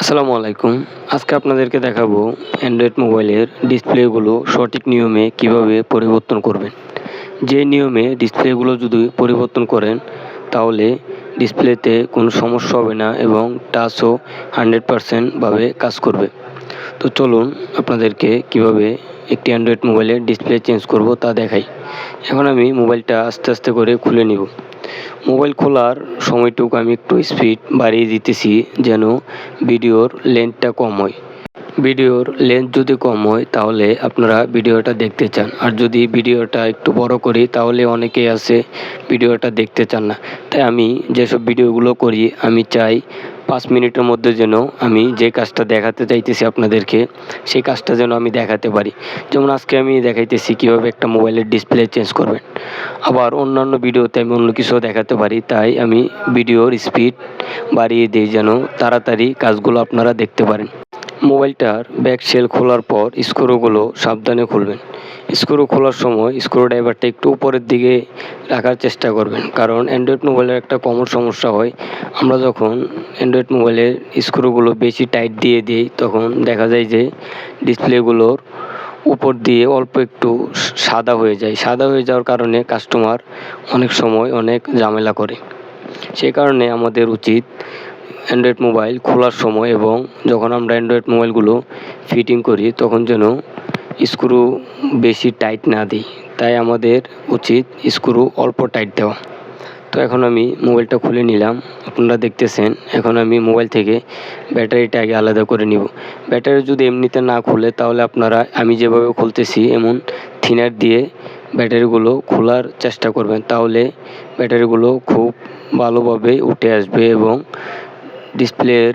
আসসালামু আলাইকুম। আজকে আপনাদেরকে দেখাবো অ্যান্ড্রয়েড মোবাইলের ডিসপ্লেগুলো সঠিক নিয়মে কীভাবে পরিবর্তন করবেন। যে নিয়মে ডিসপ্লেগুলো যদি পরিবর্তন করেন, তাহলে ডিসপ্লেতে কোনো সমস্যা হবে না এবং টাচও হান্ড্রেড পারসেন্টভাবে কাজ করবে। তো চলুন আপনাদেরকে কীভাবে একটি অ্যান্ড্রয়েড মোবাইলের ডিসপ্লে চেঞ্জ করব তা দেখাই। এখন আমি মোবাইলটা আস্তে আস্তে করে খুলে নিব। মোবাইল খোলার সময়টুকু আমি একটু স্পিড বাড়িয়ে দিতেছি যেন ভিডিওর লেন্থটা কম হয়। ভিডিওর লেন্থ যদি কম হয়, তাহলে আপনারা ভিডিওটা দেখতে চান। আর যদি ভিডিওটা একটু বড় করি, তাহলে অনেকেই আছে ভিডিওটা দেখতে চান না। তাই আমি যেসব ভিডিওগুলো করি, আমি চাই পাঁচ মিনিটের মধ্যে যেন আমি যে কাজটা দেখাতে চাইতেছি আপনাদেরকে, সেই কাজটা যেন আমি দেখাতে পারি। যেমন আজকে আমি দেখাইতেছি কীভাবে একটা মোবাইলের ডিসপ্লে চেঞ্জ করবেন। আবার অন্যান্য ভিডিওতে আমি অন্য কিছুও দেখাতে পারি, তাই আমি ভিডিওর স্পিড বাড়িয়ে দিই যেন তাড়াতাড়ি কাজগুলো আপনারা দেখতে পারেন। মোবাইলটার ব্যাক সেল খোলার পর স্ক্রুগুলো সাবধানে খুলবেন। স্ক্রু খোলার সময় স্ক্রু ড্রাইভারটা একটু উপরের দিকে রাখার চেষ্টা করবেন, কারণ অ্যান্ড্রয়েড মোবাইলের একটা কমন সমস্যা হয়। আমরা যখন অ্যান্ড্রয়েড মোবাইলের স্ক্রুগুলো বেশি টাইট দিয়ে দিই, তখন দেখা যায় যে ডিসপ্লেগুলোর উপর দিয়ে অল্প একটু সাদা হয়ে যায়। সাদা হয়ে যাওয়ার কারণে কাস্টমার অনেক সময় অনেক ঝামেলা করে। সেই কারণে আমাদের উচিত অ্যান্ড্রয়েড মোবাইল খোলার সময় এবং যখন আমরা অ্যান্ড্রয়েড মোবাইলগুলো ফিটিং করি, তখন যেন স্ক্রু বেশি টাইট না দিই। তাই আমাদের উচিত স্ক্রু অল্প টাইট দেওয়া। তো এখন আমি মোবাইলটা খুলে নিলাম। আপনারা দেখতেছেন, এখন আমি মোবাইল থেকে ব্যাটারিটা আগে আলাদা করে নিব। ব্যাটারি যদি এমনিতে না খুলে, তাহলে আপনারা, আমি যেভাবে খুলতেছি, এমন থিনার দিয়ে ব্যাটারিগুলো খোলার চেষ্টা করবেন। তাহলে ব্যাটারিগুলো খুব ভালোভাবে উঠে আসবে এবং ডিসপ্লের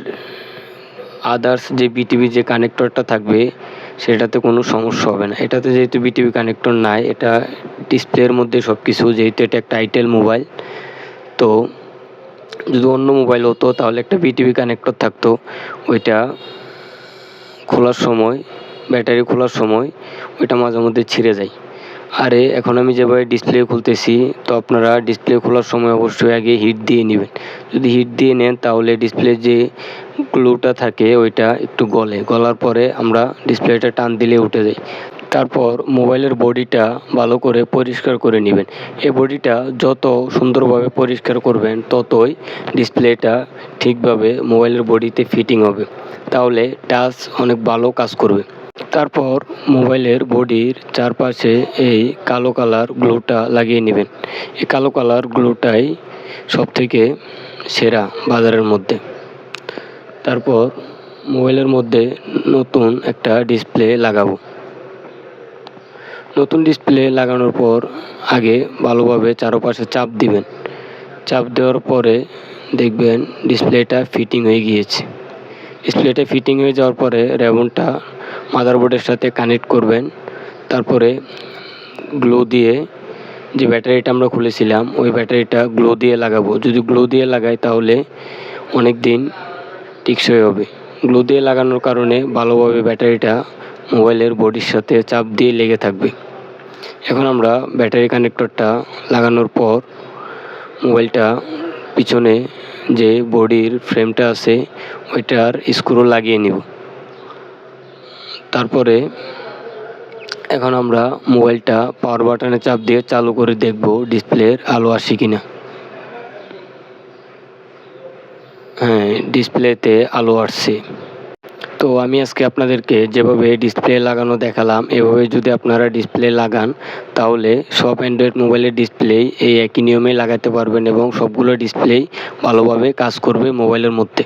আদার্স যে বিটিভি যে কানেক্টরটা থাকবে, সেটাতে কোনো সমস্যা হবে না। এটাতে যেহেতু বিটিভি কানেক্টর নাই, এটা ডিসপ্লের মধ্যে সব কিছু যেহেতু এটা একটা আইটেল মোবাইল তো যদি অন্য মোবাইল হতো, তাহলে একটা বিটিভি কানেক্টর থাকতো। ওইটা খোলার সময়, ব্যাটারি খোলার সময়, ওইটা মাঝে মধ্যে ছিঁড়ে যায়। আরে, এখন আমি যেভাবে ডিসপ্লে খুলতেছি, তো আপনারা ডিসপ্লে খোলার সময় অবশ্যই আগে হিট দিয়ে নেবেন। যদি হিট দিয়ে নেন, তাহলে ডিসপ্লে যে গ্লুটা থাকে, ওইটা একটু গলে। গলার পরে আমরা ডিসপ্লেটা টান দিলে উঠে যায়। তারপর মোবাইলের বডিটা ভালো করে পরিষ্কার করে নেবেন। এই বডিটা যত সুন্দরভাবে পরিষ্কার করবেন, ততই ডিসপ্লেটা ঠিকভাবে মোবাইলের বডিতে ফিটিং হবে। তাহলে টাচ অনেক ভালো কাজ করবে। তারপর মোবাইলের বডির চারপাশে এই কালো কালার গ্লুটা লাগিয়ে নেবেন। এই কালো কালার গ্লুটাই সব থেকে সেরা বাজারের মধ্যে। তারপর মোবাইলের মধ্যে নতুন একটা ডিসপ্লে লাগাবো। নতুন ডিসপ্লে লাগানোর পর আগে ভালোভাবে চারপাশে চাপ দিবেন। চাপ দেওয়ার পরে দেখবেন ডিসপ্লেটা ফিটিং হয়ে গিয়েছে। ডিসপ্লেটা ফিটিং হয়ে যাওয়ার পরে র্যাবনটা মাদারবোর্ডের সাথে কানেক্ট করবেন। তারপরে গ্লো দিয়ে যে ব্যাটারিটা আমরা খুলেছিলাম, ওই ব্যাটারিটা গ্লো দিয়ে লাগাবো। যদি গ্লো দিয়ে লাগাই তাহলে অনেক দিন টিকসই হবে। গ্লো দিয়ে লাগানোর কারণে ভালোভাবে ব্যাটারিটা মোবাইলের বডির সাথে চাপ দিয়ে লেগে থাকবে। এখন আমরা ব্যাটারি কানেক্টরটা লাগানোর পর মোবাইলটা পিছনে যে বডির ফ্রেমটা আছে, ওইটার স্ক্রু লাগিয়ে নিব। তারপরে এখন আমরা মোবাইলটা পাওয়ার বাটনে চাপ দিয়ে চালু করে দেখব ডিসপ্লের আলো আসে কিনা। হ্যাঁ ডিসপ্লেতে আলো আসছে। তো আমি আজকে আপনাদেরকে যেভাবে ডিসপ্লে লাগানো দেখালাম, এভাবে যদি আপনারা ডিসপ্লে লাগান, তাহলে সব অ্যান্ড্রয়েড মোবাইলের ডিসপ্লেই এই একই নিয়মে লাগাতে পারবেন এবং সবগুলো ডিসপ্লেই ভালোভাবে কাজ করবে মোবাইলের মধ্যে।